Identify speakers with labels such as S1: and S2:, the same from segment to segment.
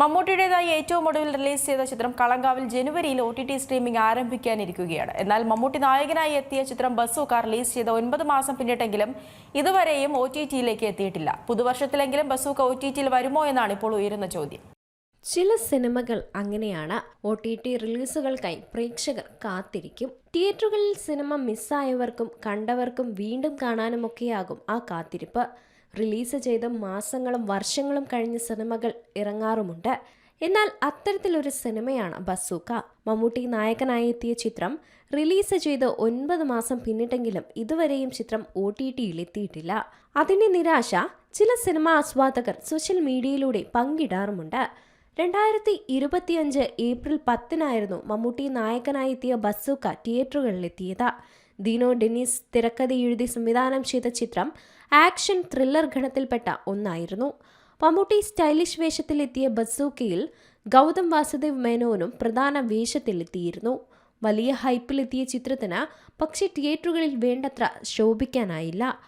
S1: മമ്മൂട്ടിയുടേതായി ഏറ്റവും ഒടുവിൽ റിലീസ് ചെയ്ത ചിത്രം കളങ്കാവിൽ ജനുവരിയിൽ ഒ ടി ടി സ്ട്രീമിംഗ് ആരംഭിക്കാനിരിക്കുകയാണ്. എന്നാൽ മമ്മൂട്ടി നായകനായി എത്തിയ ചിത്രം ബസ്സുകാർ റിലീസ് ചെയ്ത ഒൻപത് മാസം പിന്നിട്ടെങ്കിലും ഇതുവരെയും ഒ ടി ടിയിലേക്ക് എത്തിയിട്ടില്ല. പുതുവർഷത്തിലെങ്കിലും ബസൂക്ക ഒ ടി ടിയിൽ വരുമോ എന്നാണ് ഇപ്പോൾ ഉയരുന്ന ചോദ്യം.
S2: ചില സിനിമകൾ അങ്ങനെയാണ്. ഒ ടി ടി റിലീസുകൾക്കായി പ്രേക്ഷകർ കാത്തിരിക്കും. തിയേറ്ററുകളിൽ സിനിമ മിസ്സായവർക്കും കണ്ടവർക്കും വീണ്ടും കാണാനുമൊക്കെയാകും ആ കാത്തിരിപ്പ്. റിലീസ് ചെയ്ത് മാസങ്ങളും വർഷങ്ങളും കഴിഞ്ഞ സിനിമകൾ ഇറങ്ങാറുമുണ്ട്. എന്നാൽ അത്തരത്തിലൊരു സിനിമയാണ് ബസൂക്ക. മമ്മൂട്ടി നായകനായി എത്തിയ ചിത്രം റിലീസ് ചെയ്ത് ഒൻപത് മാസം പിന്നിട്ടെങ്കിലും ഇതുവരെയും ചിത്രം ഒ ടി ടിയിൽ എത്തിയിട്ടില്ല. അതിന്റെ നിരാശ ചില സിനിമാ ആസ്വാദകർ സോഷ്യൽ മീഡിയയിലൂടെ പങ്കിടാറുമുണ്ട്. രണ്ടായിരത്തി ഇരുപത്തിയഞ്ച് ഏപ്രിൽ പത്തിനായിരുന്നു മമ്മൂട്ടി നായകനായി എത്തിയ ബസൂക്ക തിയേറ്ററുകളിലെത്തിയത്. ദീനോ ഡെന്നിസ് തിരക്കഥ എഴുതി സംവിധാനം ചെയ്ത ചിത്രം ആക്ഷൻ ത്രില്ലർ ഗണത്തിൽപ്പെട്ട ഒന്നായിരുന്നു. മമ്മൂട്ടി സ്റ്റൈലിഷ് വേഷത്തിലെത്തിയ ബസൂക്കയിൽ ഗൗതം വാസുദേവ് മേനോനും പ്രധാന വേഷത്തിലെത്തിയിരുന്നു. വലിയ ഹൈപ്പിലെത്തിയ ചിത്രത്തിന് പക്ഷേ തിയേറ്ററുകളിൽ വേണ്ടത്ര ശോഭിക്കാനായില്ല.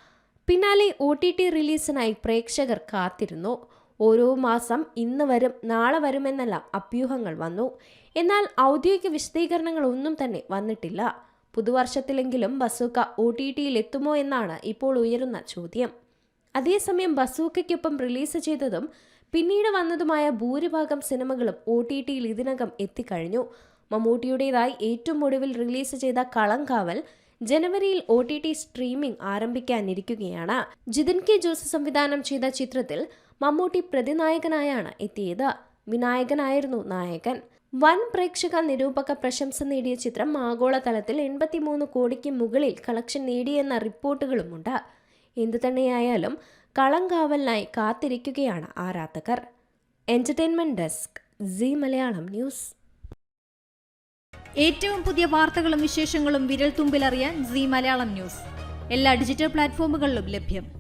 S2: പിന്നാലെ ഒ ടി ടി റിലീസിനായി പ്രേക്ഷകർ കാത്തിരുന്നു. ഓരോ മാസം ഇന്ന് വരും നാളെ വരുമെന്നെല്ലാം അഭ്യൂഹങ്ങൾ വന്നു. എന്നാൽ ഔദ്യോഗിക വിശദീകരണങ്ങളൊന്നും തന്നെ വന്നിട്ടില്ല. പുതുവർഷത്തിലെങ്കിലും ബസൂക്ക ഒ ടി ടിയിൽ എത്തുമോ എന്നാണ് ഇപ്പോൾ ഉയരുന്ന ചോദ്യം. അതേസമയം ബസൂക്കയ്ക്കൊപ്പം റിലീസ് ചെയ്തതും പിന്നീട് വന്നതുമായ ഭൂരിഭാഗം സിനിമകളും ഒ ടി ടിയിൽ ഇതിനകം എത്തിക്കഴിഞ്ഞു. മമ്മൂട്ടിയുടേതായി ഏറ്റവും ഒടുവിൽ റിലീസ് ചെയ്ത കളങ്കാവൽ ജനുവരിയിൽ ഒ ടി ടി സ്ട്രീമിംഗ് ആരംഭിക്കാനിരിക്കുകയാണ്. ജിതിൻ കെ ജോസ് സംവിധാനം ചെയ്ത ചിത്രത്തിൽ മമ്മൂട്ടി പ്രതിനായകനായാണ് എത്തിയത്. വിനായകനായിരുന്നു നായകൻ. വൻ പ്രേക്ഷക നിരൂപക പ്രശംസ നേടിയ ചിത്രം ആഗോളതലത്തിൽ എൺപത്തിമൂന്ന് കോടിക്ക് മുകളിൽ കളക്ഷൻ നേടിയെന്ന റിപ്പോർട്ടുകളുമുണ്ട്. എന്തു തന്നെയായാലും കളങ്കാവലിനായി കാത്തിരിക്കുകയാണ് ആരാധകർ. Entertainment desk Zee Malayalam news.
S3: ഏറ്റവും പുതിയ വാർത്തകളും വിശേഷങ്ങളും വിരൽ തുമ്പിലറിയാൻ സി മലയാളം ന്യൂസ്. എല്ലാ ഡിജിറ്റൽ പ്ലാറ്റ്ഫോമുകളിലും ലഭ്യം.